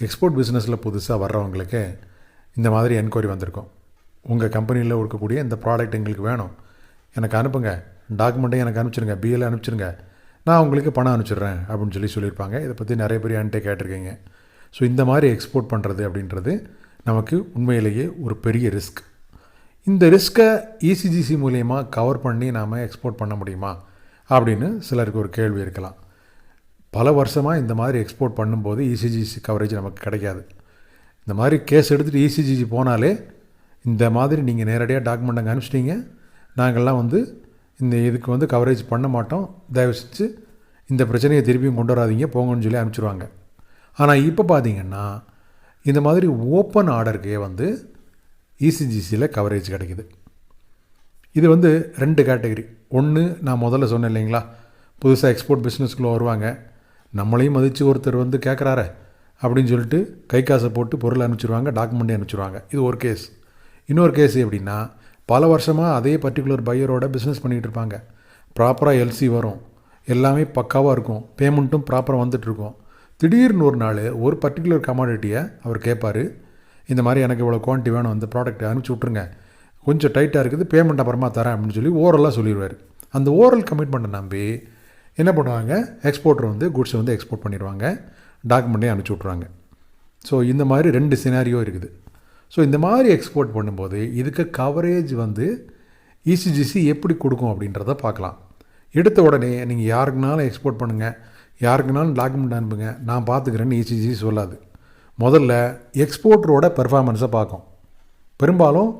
Export பிஸ்னஸில் புதுசாக வர்றவங்களுக்கு இந்த மாதிரி என்கொயரி வந்திருக்கும். உங்கள் கம்பெனியில் இருக்கக்கூடிய இந்த ப்ராடக்ட் எங்களுக்கு வேணும். எனக்கு அனுப்புங்க. டாக்குமெண்ட்டையும் எனக்கு அனுப்பிச்சிருங்க. பிஎல் அனுப்பிச்சிருங்க. நான் உங்களுக்கு பணம் அனுப்பிச்சிடுறேன் அப்படின்னு சொல்லி சொல்லியிருப்பாங்க. இதை பற்றி நிறைய பேர் என்கிட்ட கேட்டிருக்கீங்க. ஸோ இந்த மாதிரி எக்ஸ்போர்ட் பண்ணுறது அப்படின்றது நமக்கு உண்மையிலேயே ஒரு பெரிய ரிஸ்க் இந்த ரிஸ்க்கை இசிஜிசி மூலயமா கவர் பண்ணி நாம் எக்ஸ்போர்ட் பண்ண முடியுமா? அப்படின்னு சிலருக்கு ஒரு கேள்வி இருக்கலாம். பல வருஷமாக இந்த மாதிரி எக்ஸ்போர்ட் பண்ணும்போது இசிஜிசி கவரேஜ் நமக்கு கிடைக்காது. இந்த மாதிரி கேஸ் எடுத்துகிட்டு இசிஜிசி போனாலே இந்த மாதிரி நீங்கள் நேரடியாக டாக்குமெண்ட் அங்கே அனுப்பிச்சிட்டீங்க நாங்கள்லாம் வந்து இந்த இதுக்கு வந்து கவரேஜ் பண்ண மாட்டோம். தயவு செஞ்சு இந்த பிரச்சனையை திருப்பியும் கொண்டு வராதீங்க. போங்கன்னு சொல்லி அனுப்பிச்சிருவாங்க. ஆனால் இப்போ பார்த்தீங்கன்னா இந்த மாதிரி ஓப்பன் ஆர்டருக்கே வந்து இசிஜிசியில் கவரேஜ் கிடைக்குது. இது வந்து ரெண்டு கேட்டகரி ஒன்று நான் முதல்ல சொன்னேன் இல்லைங்களா? புதுசாக எக்ஸ்போர்ட் பிஸ்னஸ்க்குள்ளே வருவாங்க. நம்மளையும் மதித்து ஒருத்தர் வந்து கேட்குறாரு அப்படின்னு சொல்லிட்டு கை காசை போட்டு பொருள் அனுப்பிச்சிருவாங்க டாக்குமெண்ட்டே அனுப்பிச்சிருவாங்க. இது ஒரு கேஸ் இன்னொரு கேஸ் எப்படின்னா பல வருஷமாக அதே பர்டிகுலர் பையரோட பிஸ்னஸ் பண்ணிகிட்டு இருப்பாங்க. ப்ராப்பராக எல்சி வரும். எல்லாமே பக்காவாக இருக்கும். பேமெண்ட்டும் ப்ராப்பராக வந்துட்டுருக்கும் திடீர்னு ஒரு நாள் ஒரு பர்டிகுலர் கமாடிட்டியை அவர் கேட்பார் இந்த மாதிரி எனக்கு இவ்வளோ குவான்டிட்டி வேணும் அந்த ப்ராடக்ட்டை அனுப்பிச்சி விட்ருங்க கொஞ்சம் டைட்டாக இருக்குது பேமெண்ட் அப்புறமா தரேன் அப்படின்னு சொல்லி ஓரலாக சொல்லிடுவார் அந்த ஓரல் கமிட்மெண்ட்டை நம்பி என்ன பண்ணுவாங்க? எக்ஸ்போர்ட்டர் வந்து குட்ஸை வந்து எக்ஸ்போர்ட் பண்ணிடுவாங்க. டாக்குமெண்ட்டையும் அனுப்பிச்சி விட்ருவாங்க ஸோ இந்த மாதிரி ரெண்டு சினாரியோ இருக்குது. ஸோ இந்த மாதிரி எக்ஸ்போர்ட் பண்ணும்போது இதுக்கு கவரேஜ் வந்து இசிஜிசி எப்படி கொடுக்கும் அப்படின்றத பார்க்கலாம். எடுத்த உடனே நீங்கள் யாருக்குனாலும் எக்ஸ்போர்ட் பண்ணுங்கள் யாருக்குனாலும் டாக்குமெண்ட் அனுப்புங்க. நான் பார்த்துக்கிறேன்னு இசிஜிசி சொல்லாது. முதல்ல எக்ஸ்போர்ட்டரோட பெர்ஃபார்மன்ஸை பார்க்கும். பெரும்பாலும்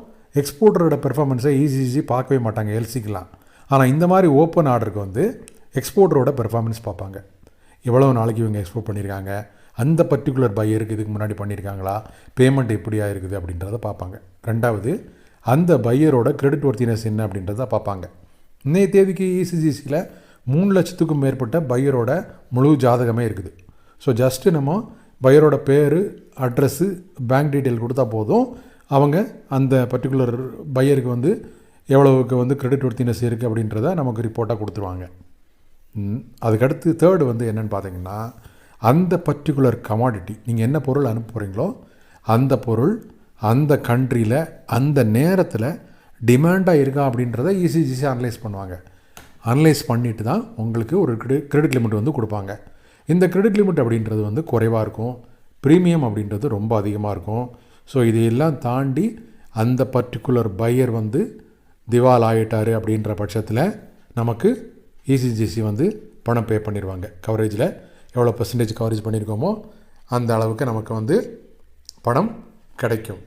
எக்ஸ்போர்ட்டரோட பெர்ஃபார்மன்ஸை இசிஜி பார்க்கவே மாட்டாங்க. எல்சிக்கெலாம் ஆனால் இந்த மாதிரி ஓப்பன் ஆர்டருக்கு வந்து எக்ஸ்போர்ட்டரோட பெர்ஃபார்மன்ஸ் பார்ப்பாங்க. எவ்வளோ நாளைக்கு இவங்க எக்ஸ்போர்ட் பண்ணியிருக்காங்க அந்த பர்டிகுலர் பையருக்கு இதுக்கு முன்னாடி பண்ணியிருக்காங்களா பேமெண்ட் எப்படியா இருக்குது அப்படின்றத பார்ப்பாங்க. ரெண்டாவது அந்த பையரோட கிரெடிட் ஒர்த்தினஸ் என்ன அப்படின்றத பார்ப்பாங்க. இன்றைய தேதிக்கு இசிஜிசியில் மூணு லட்சத்துக்கும் மேற்பட்ட பையரோட முழு ஜாதகமே இருக்குது. ஸோ ஜஸ்ட்டு நம்ம பையரோட பேர் அட்ரஸ்ஸு பேங்க் டீட்டெயில் கொடுத்தா போதும். அவங்க அந்த பர்டிகுலர் பையருக்கு வந்து எவ்வளவுக்கு வந்து கிரெடிட் ஒர்த்தினஸ் இருக்குது அப்படின்றத நமக்கு ரிப்போர்ட்டாக கொடுத்துருவாங்க. அதுக்கடுத்து தேர்டு வந்து என்னென்னு பார்த்தீங்கன்னா அந்த பர்டிகுலர் கமாடிட்டி நீங்கள் என்ன பொருள் அனுப்ப போகிறீங்களோ அந்த பொருள் அந்த கண்ட்ரியில் அந்த நேரத்தில் டிமாண்டாக இருக்கா அப்படின்றத ஈஸி ஈஸியாக அனலைஸ் பண்ணுவாங்க. அனலைஸ் பண்ணிட்டு தான் உங்களுக்கு ஒரு கிரெடிட் லிமிட் வந்து கொடுப்பாங்க. இந்த கிரெடிட் லிமிட் அப்படின்றது வந்து குறைவாக இருக்கும். ப்ரீமியம் அப்படின்றது ரொம்ப அதிகமாக இருக்கும். ஸோ இதையெல்லாம் தாண்டி அந்த பர்டிகுலர் பையர் வந்து திவால் ஆகிட்டார் அப்படின்ற பட்சத்தில் நமக்கு இசிஜிசி வந்து பணம் பே பண்ணிடுவாங்க கவரேஜில் எவ்வளோ பர்சன்டேஜ் கவரேஜ் பண்ணியிருக்கோமோ அந்த அளவுக்கு நமக்கு வந்து பணம் கிடைக்கும்.